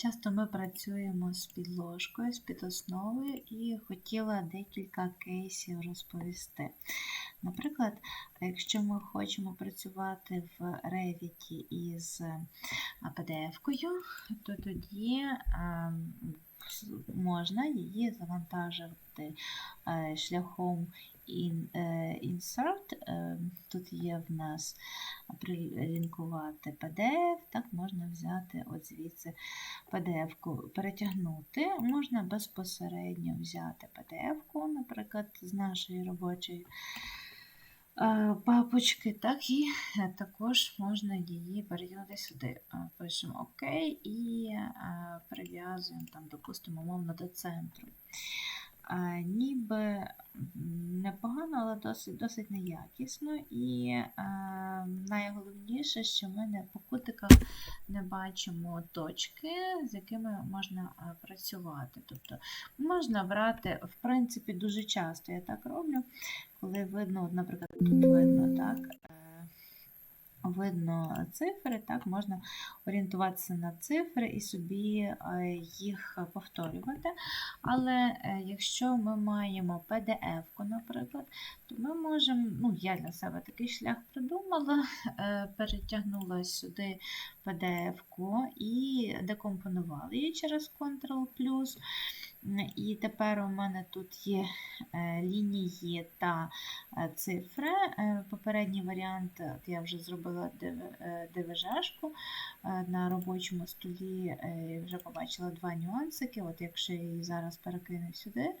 Часто ми працюємо з підложкою, з підосновою і хотіла декілька кейсів розповісти. Наприклад, якщо ми хочемо працювати в Revit із PDF-кою, то тоді можна її завантажити е, шляхом е, Insert. Е, Тут є в нас прилінкувати PDF, так можна взяти от звідси PDF-ку, перетягнути. Можна безпосередньо взяти PDF-ку, наприклад, з нашої робочої папочки, так і також можна її перетягнути сюди. Пишемо ОК і прив'язуємо там, допустимо, умовно до центру. Ніби непогано, але досить, досить неякісно. І найголовніше, що ми не по кутиках не бачимо точки, з якими можна працювати. Тобто можна брати, в принципі, дуже часто я так роблю, коли видно, от, наприклад, тут видно, так. е, Видно цифри, так, можна орієнтуватися на цифри і собі е, їх повторювати. Але е, якщо ми маємо PDF-ку, наприклад, то ми можемо, ну, я для себе такий шлях придумала, перетягнула сюди PDF-ку і декомпонувала її через Ctrl+. І тепер у мене тут є е, лінії та е, цифри. Е, Попередній варіант я вже зробила ДВЖ-шку на робочому столі, вже побачила два нюансики. От якщо я її зараз перекину сюди,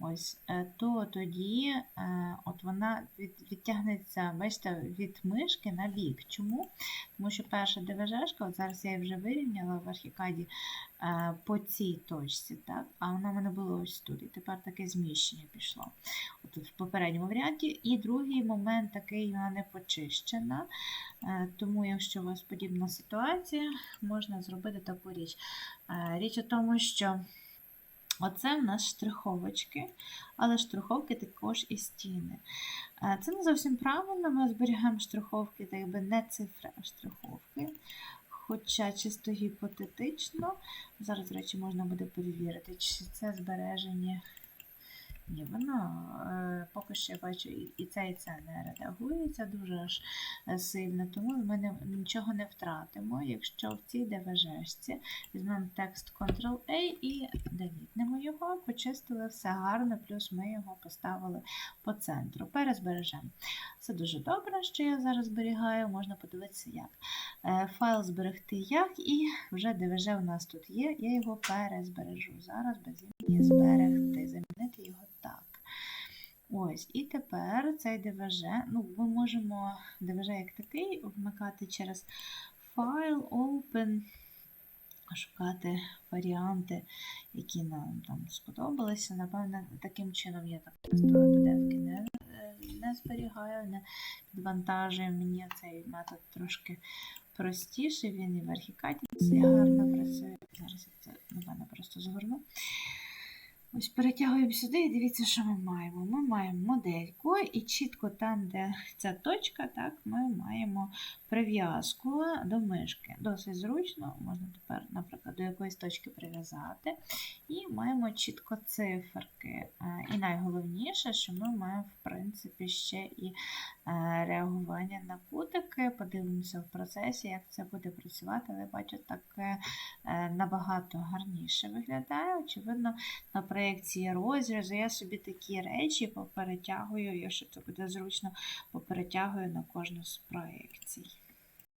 ось, е, то тоді е, от вона від, відтягнеться бачите, від мишки на бік. Чому? Тому що перша ДВЖ-шка, от зараз я її вже вирівняла в архікаді е, по цій точці, так? а вона в мене була ось тут. І тепер таке зміщення пішло. От в попередньому варіанті. І другий момент такий вона не почищена. Тому, якщо у вас подібна ситуація, можна зробити таку річ. Річ у тому, що Оце в нас штриховочки, але штриховки також і стіни. Е, Це не зовсім правильно, ми зберігаємо штриховки, так якби не цифри, а штриховки. Хоча чисто гіпотетично, зараз, до речі, можна буде перевірити, чи це збереження. Ні, воно е, поки що бачу і, це, і це не редагується дуже аж е, сильно, тому ми не, нічого не втратимо, якщо в цій ДВЖ-шці візьмемо текст Ctrl-A і делітнемо його, почистили все гарно, плюс ми його поставили по центру. Перезбережемо. Це дуже добре, що я зараз зберігаю, можна подивитися, як. Е, Файл зберегти як, і вже ДВЖ у нас тут є, я його перезбережу. Зараз без імені зберегти, замінити його. Ось, і тепер цей ДВЖ, ну, ми можемо ДВЖ як такий вмикати через файл, Open, шукати варіанти, які нам там сподобалися. Напевно, таким чином я так часто PDF не, не зберігаю, не підвантажую. Мені цей метод трошки простіший, він і в архікаді це гарно працює. Зараз я це, напевно, просто згорну. Ось перетягуємо сюди і дивіться, що ми маємо. Ми маємо модельку, і чітко там, де ця точка, так, ми маємо прив'язку до мишки. Досить зручно, можна тепер, наприклад, до якоїсь точки прив'язати. І маємо чітко циферки. Е, І найголовніше, що ми маємо, в принципі, ще і е, реагування на кутики. Подивимося в процесі, як це буде працювати, але бачу, таке е, набагато гарніше виглядає. Очевидно, на проєкції розрізу я собі такі речі поперетягую, якщо це буде зручно, поперетягую на кожну з проєкцій.